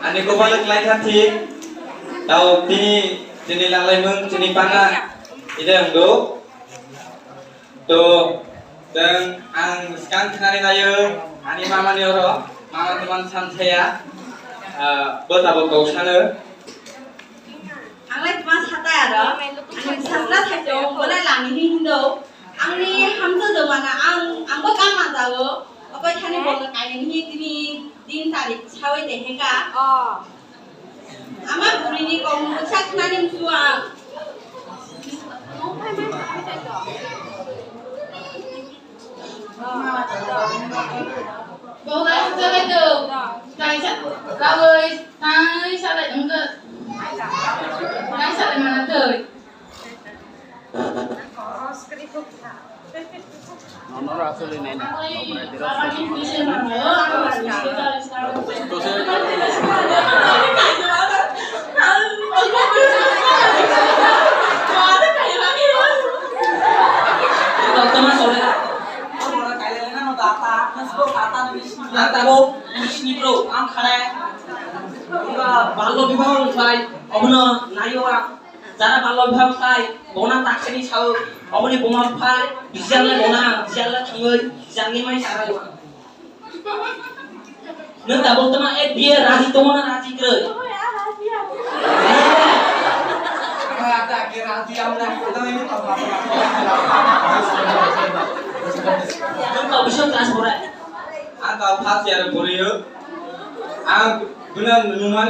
Ani ko balik lagi hati. Tahu ini jenis lalai mung jenis mana? Itu yang do. Do dan ang sekarang kenari layu. Ani mama nioro. Mama teman sam saya. Ah, buat apa kau sana? Anglai teman sata ya do. Ani sata saya do. boleh langi hindo. Angni hamster do mana ang angko kama do? बनो कायनि हि दिनि दिन तारिख सावै देहेगा अ आमा बुरिनि कम साखनानि मुआ Bố gái không chơi được নন্দৰ আঁচলী নাই বাল্য বিবাহ অভিনয় নাই যারা ভালো অভ্যাস খায় বোনা তাকসানি সাউ অবনি বোমা ফার বিজাল্লা বোনা বিজাল্লা ছঙ্গই জানি মাই সারা বোনা নুন দাবল তোমা এ দিয়ে রাজি তোমা না, রাজি করে?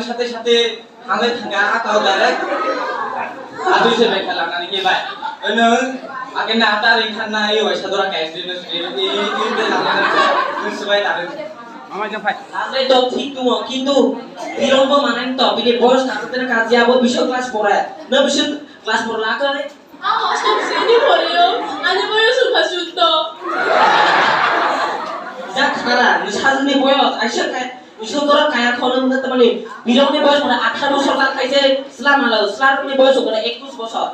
সাথে সাথে হালে থাকা আকাও দাঁড়ায় Aduh saya baik kalau nanti baik. Enung, akan nata ringan na iyo, saya dorang cash di nus di di di di nata nus sebaik tarik. Mama jangan fight. Amre তো ঠিক তুমি কিন্তু বিলম্ব মানেন তো বিলে বয়স না তাতে কাজে আবো বিশ্ব ক্লাস পড়ায় না বিশ্ব ক্লাস পড়লা করে আও সব শ্রেণি পড়িও আনে বয়স ভাষুত যা খারা নিশাজনি বয়স আইসা বিশ্বকরা কায়া খলম না মানে বিলমনি বয়স মানে 18 বছর কাল খাইছে ইসলাম আলো ইসলাম মানে বয়স করে 21 বছর।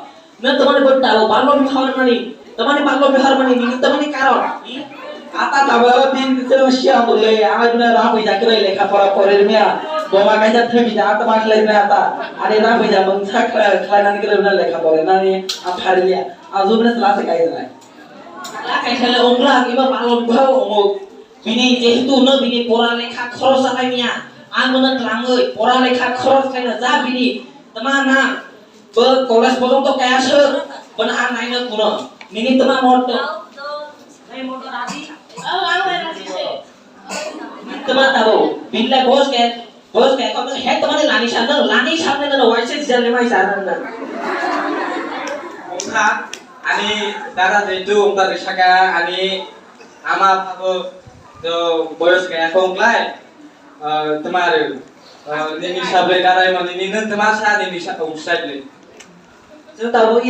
না তোমার বলতে আলো বাল্য বিবাহ মানে তোমার বাল্য বিবাহ মানে নিমিত্ত মানে কারণ? আতা দাবাবা তিন দিনের শিয়া বলে, আমার না রাহ হই যাকে লেখা পড়া পরের মিয়া। বোমা কাইজা থেবি যা, আতা মাস লাইনে আতা। আরে রাহ হই যা মন ছা খানা নিকে না লেখা পড়ে না নি আ ফারিয়া আজুবনে ক্লাসে কাইজা না কাইজা ওমরা এবার বাল্য বিবাহ অমুক। বিনি যেহেতু ন বিনি পড়া লেখা খরচ আহাই মিয়া আন্দোলন লাঙ্গই পড়ালেখা খরচ খাইনা যা বিনি তোমার ব কলেজ পর্যন্ত কে আসে? पण हा नाही ना আও मी রাজি? সে তোমার তাও বিল্লা ঘোষ কে ঘোষ কে কত হে তোমার লানি সামনে লানি সামনে না ওয়াইসে জেল নেমাই সামনে না। আমি দাদা যেহেতু ওমরা বিশাখা আমি আমার ভাবো Boyosgaya uh, tomaram. Uh, nem me sabe, ini mano, nem ini. tomar nada, nem me sabe,